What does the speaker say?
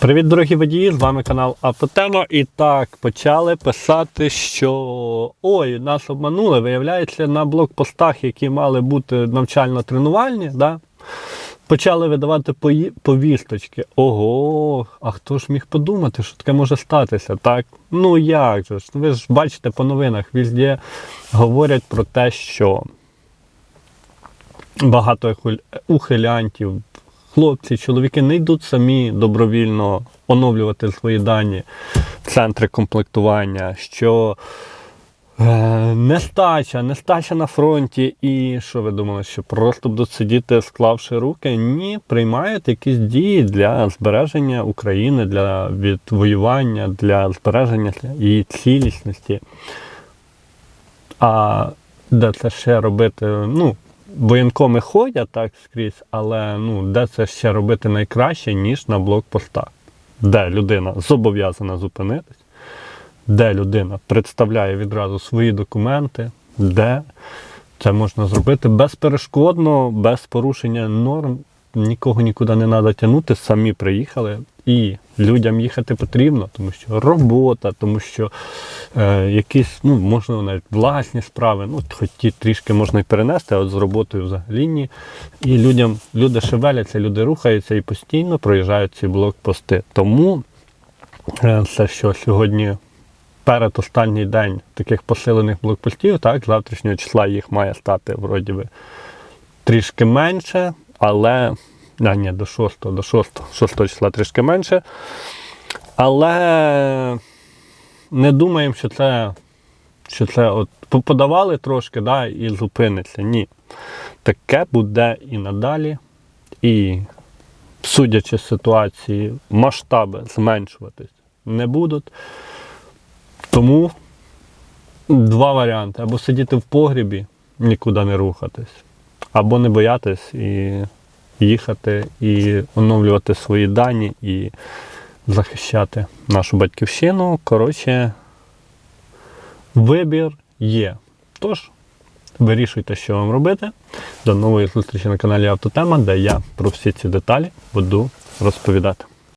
Привіт, дорогі водії! З вами канал Автотема. І так, почали писати, що ой, нас обманули. Виявляється, на блокпостах, які мали бути навчально-тренувальні, да, почали видавати повісточки. Ого, а хто ж міг подумати, що таке може статися? Так? Ну як же ж? Ви ж бачите по новинах, везде говорять про те, що багато ухилянтів, хлопці, чоловіки не йдуть самі добровільно оновлювати свої дані в центри комплектування, що е, нестача, нестача на фронті, і що ви думали, що просто будуть сидіти, склавши руки? Ні, приймають якісь дії для збереження України, для відвоювання, для збереження її цілісності. А де це ще робити? Ну, воєнкоми ходять так скрізь, але ну, де це ще робити найкраще, ніж на блокпостах, де людина зобов'язана зупинитись, де людина представляє відразу свої документи, де це можна зробити безперешкодно, без порушення норм. Нікого нікуди не треба тягнути, самі приїхали. І людям їхати потрібно, тому що робота, тому що е, якісь, ну, можливо, навіть власні справи, ну, хоч ті трішки можна і перенести, а от з роботою взагалі ні. І людям, люди шевеляться, люди рухаються і постійно проїжджають ці блокпости. Тому е, це, що сьогодні перед останній день таких посилених блокпостів, так, завтрашнього числа їх має стати вроді би трішки менше, але. А, ні, до 6, до 6, 6 числа трішки менше. Але не думаємо, що це, що це от подавали трошки да, і зупиниться. Ні. Таке буде і надалі. І, судячи з ситуації, масштаби зменшуватись не будуть. Тому два варіанти: або сидіти в погрібі, нікуди не рухатись, або не боятись і їхати, і оновлювати свої дані, і захищати нашу батьківщину. Коротше, вибір є. Тож, вирішуйте, що вам робити. До нової зустрічі на каналі Автотема, де я про всі ці деталі буду розповідати.